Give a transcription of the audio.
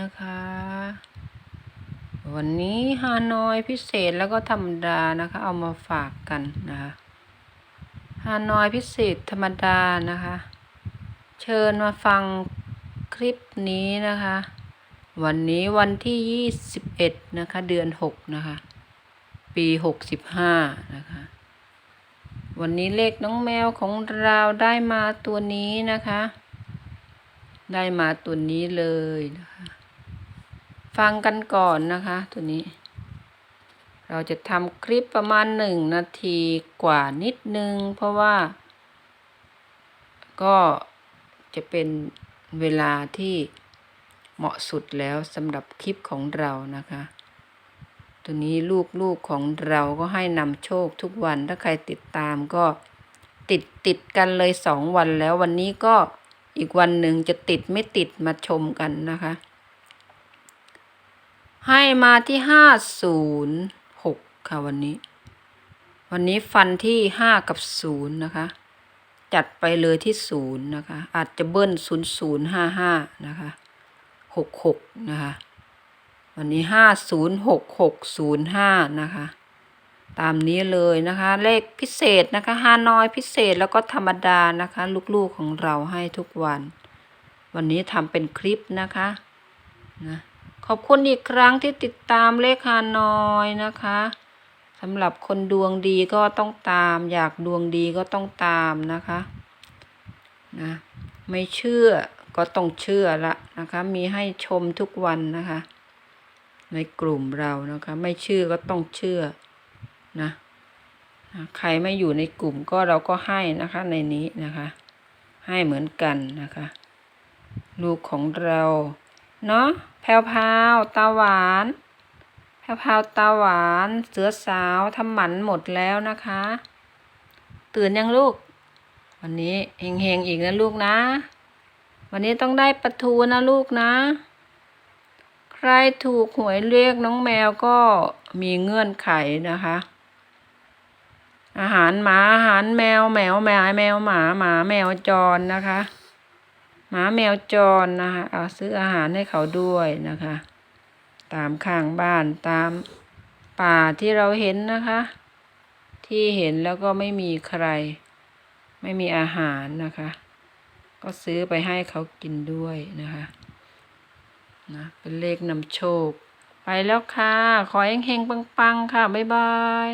นะคะ วันนี้ฮานอยพิเศษแล้วก็ธรรมดานะคะ เอามาฝากกันนะคะฮานอยพิเศษธรรมดานะคะ เชิญมาฟังคลิปนี้นะคะ วันนี้วันที่ 21 นะคะ เดือน 6 นะคะ ปี 65 นะคะ วันนี้เลขน้องแมวของเราได้มาตัวนี้นะคะ ได้มาตัวนี้เลยนะคะ ฟังกันก่อนนะคะ ตัวนี้ เราจะทำคลิปประมาณหนึ่งนาทีกว่านิดนึง เพราะว่า ก็จะเป็นเวลาที่เหมาะสุดแล้วสำหรับคลิปของเรานะคะ ตัวนี้ลูกๆของเราก็ให้นำโชคทุกวัน ถ้าใครติดตามก็ติดติดกันเลยสองวันแล้ววันนี้ก็อีกวันหนึ่งจะติดไม่ติดมาชมกันนะคะ ให้มาที่ห้าศูนย์หกค่ะวันนี้ วันนี้ฟันที่ห้ากับศูนย์นะคะ จัดไปเลยที่ศูนย์นะคะ อาจจะเบิ้ลศูนย์ศูนย์ห้าห้านะคะหกหกนะคะ วันนี้ห้าศูนย์หกหกศูนย์ห้านะคะ ตามนี้เลยนะคะ เลขพิเศษนะคะฮานอยพิเศษแล้วก็ธรรมดานะคะ ลูกๆของเราให้ทุกวัน วันนี้ทำเป็นคลิปนะคะนะ ขอบคุณอีกครั้งที่ติดตามเลขฮานอยนะคะสำหรับคนดวงดีก็ต้องตาม อยากดวงดีก็ต้องตามนะคะนะไม่เชื่อก็ต้องเชื่อละนะคะ มีให้ชมทุกวันนะคะ ในกลุ่มเรานะคะ ไม่เชื่อก็ต้องเชื่อนะนะใครไม่อยู่ในกลุ่มก็เราก็ให้นะคะในนี้นะคะ ให้เหมือนกันนะคะ ลูกของเรา เนาะแพวพาวตาหวาน แพวพาวตาหวาน เสือสาวทำหมันหมดแล้วนะคะ ตื่นยังลูก วันนี้เฮงๆอีกนะลูกนะ วันนี้ต้องได้ประทูนะลูกนะ ใครถูกหวยเรียกน้องแมวก็มีเงื่อนไขนะคะอาหารหมาอาหารแมวแมวแมวแมวหมาหมาแมวจรนะคะ หมาแมวจรนะคะเอาซื้ออาหารให้เขาด้วยนะคะ ตามข้างบ้านตามป่าที่เราเห็นนะคะ ที่เห็นแล้วก็ไม่มีใคร ไม่มีอาหารนะคะ ก็ซื้อไปให้เขากินด้วยนะคะนะเป็นเลขนำโชค ไปแล้วค่ะ ขอเฮงๆปังๆ ค่ะ บ๊ายบาย